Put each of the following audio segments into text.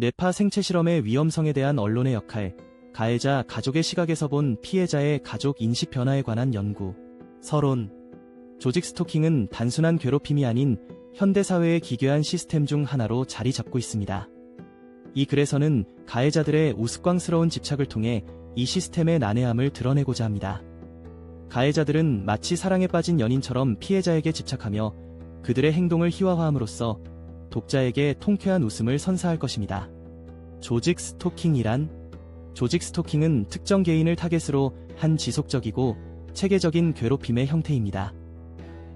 뇌파 생체 실험의 위험성에 대한 언론의 역할, 가해자 가족의 시각에서 본 피해자의 가족 인식 변화에 관한 연구, 서론. 조직 스토킹은 단순한 괴롭힘이 아닌 현대사회의 기괴한 시스템 중 하나로 자리 잡고 있습니다. 이 글에서는 가해자들의 우스꽝스러운 집착을 통해 이 시스템의 난해함을 드러내고자 합니다. 가해자들은 마치 사랑에 빠진 연인처럼 피해자에게 집착하며 그들의 행동을 희화화함으로써 독자에게 통쾌한 웃음을 선사할 것입니다. 조직 스토킹이란 조직 스토킹은 특정 개인을 타겟으로 한 지속적이고 체계적인 괴롭힘의 형태입니다.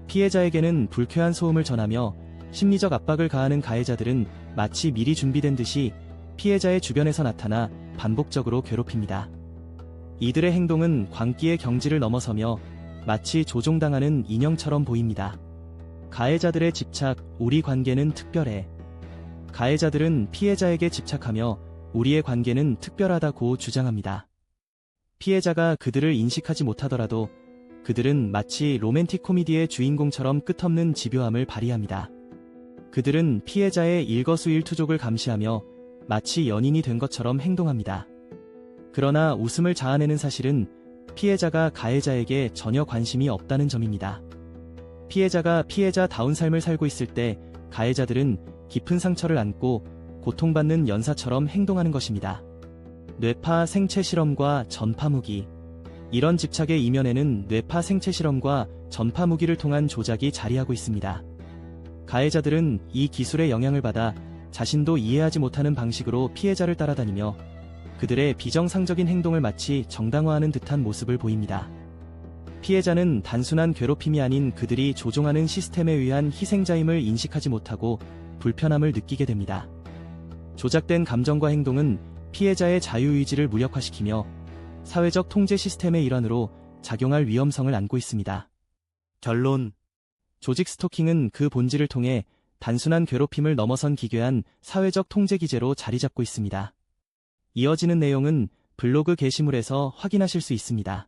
피해자에게는 불쾌한 소음을 전하며 심리적 압박을 가하는 가해자들은 마치 미리 준비된 듯이 피해자의 주변에서 나타나 반복적으로 괴롭힙니다. 이들의 행동은 광기의 경지를 넘어서며 마치 조종당하는 인형처럼 보입니다. 가해자들의 집착, 우리 관계는 특별해. 가해자들은 피해자에게 집착하며 우리의 관계는 특별하다고 주장합니다. 피해자가 그들을 인식하지 못하더라도 그들은 마치 로맨틱 코미디의 주인공처럼 끝없는 집요함을 발휘합니다. 그들은 피해자의 일거수일투족을 감시하며 마치 연인이 된 것처럼 행동합니다. 그러나 웃음을 자아내는 사실은 피해자가 가해자에게 전혀 관심이 없다는 점입니다. 피해자가 피해자다운 삶을 살고 있을 때 가해자들은 깊은 상처를 안고 고통받는 연사처럼 행동하는 것입니다. 뇌파 생체 실험과 전파 무기. 이런 집착의 이면에는 뇌파 생체 실험과 전파 무기를 통한 조작이 자리하고 있습니다. 가해자들은 이 기술의 영향을 받아 자신도 이해하지 못하는 방식으로 피해자를 따라다니며 그들의 비정상적인 행동을 마치 정당화하는 듯한 모습을 보입니다. 피해자는 단순한 괴롭힘이 아닌 그들이 조종하는 시스템에 의한 희생자임을 인식하지 못하고 불편함을 느끼게 됩니다. 조작된 감정과 행동은 피해자의 자유의지를 무력화시키며 사회적 통제 시스템의 일환으로 작용할 위험성을 안고 있습니다. 결론 조직 스토킹은 그 본질을 통해 단순한 괴롭힘을 넘어선 기괴한 사회적 통제 기제로 자리 잡고 있습니다. 이어지는 내용은 블로그 게시물에서 확인하실 수 있습니다.